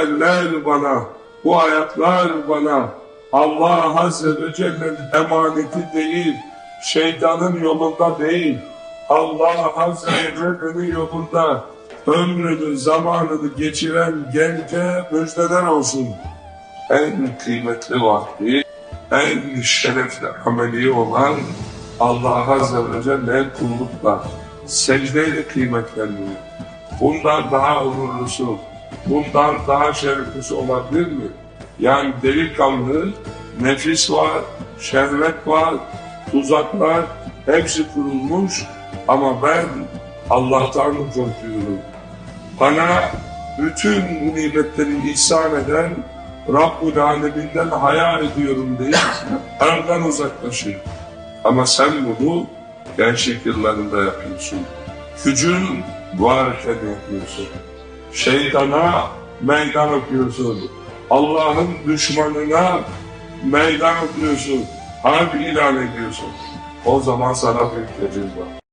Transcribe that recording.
eller bana, bu ayaklar bana Allah Azze ve Celle'nin emaneti değil, şeytanın yolunda değil, Allah Azze ve Celle'nin yolunda ömrünü, zamanını geçiren gence müjdeden olsun. En kıymetli vakti, en şerefli ameli olan Allah Azze ve Celle kullukla, secdeyle kıymetlendiriyor. Bundan daha onurlusu, bundan daha şereflisi olabilir mi? Yani delikanlı, nefis var, şehvet var, tuzaklar, hepsi kurulmuş ama ben Allah'tan korkuyorum. Bana bütün nimetleri ihsan eden Rabbul Alemin'den hayal ediyorum diye aradan uzaklaşır. Ama sen bunu gençlik yıllarında yapıyorsun. Gücün varken yapıyorsun. Şeytana meydan okuyorsun. Allah'ın düşmanına meydan okuyorsun. Harbi ilan ediyorsun. O zaman sana büyük tecrübe.